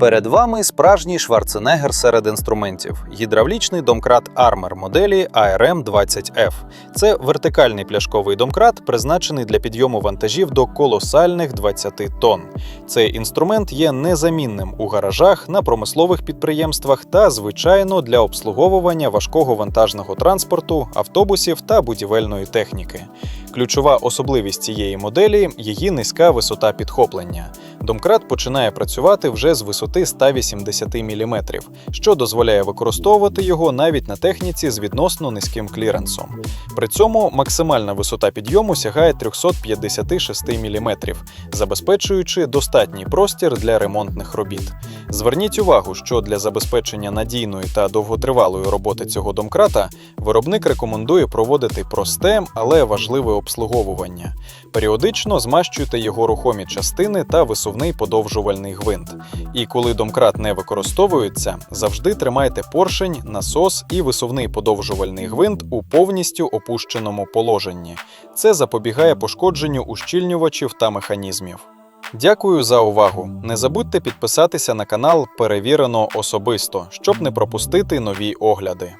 Перед вами справжній шварценеггер серед інструментів гідравлічний домкрат Armor моделі ARM-20F. Це вертикальний пляшковий домкрат, призначений для підйому вантажів до колосальних 20 тонн. Цей інструмент є незамінним у гаражах, на промислових підприємствах та, звичайно, для обслуговування важкого вантажного транспорту, автобусів та будівельної техніки. Ключова особливість цієї моделі її низька висота підхоплення. Домкрат починає працювати вже з висоти 180 мм, що дозволяє використовувати його навіть на техніці з відносно низьким кліренсом. При цьому максимальна висота підйому сягає 356 мм, забезпечуючи достатній простір для ремонтних робіт. Зверніть увагу, що для забезпечення надійної та довготривалої роботи цього домкрата виробник рекомендує проводити просте, але важливе обслуговування. Періодично змащуйте його рухомі частини та висувний подовжувальний гвинт. І коли домкрат не використовується, завжди тримайте поршень, насос і висувний подовжувальний гвинт у повністю опущеному положенні. Це запобігає пошкодженню ущільнювачів та механізмів. Дякую за увагу. Не забудьте підписатися на канал Перевірено особисто, щоб не пропустити нові огляди.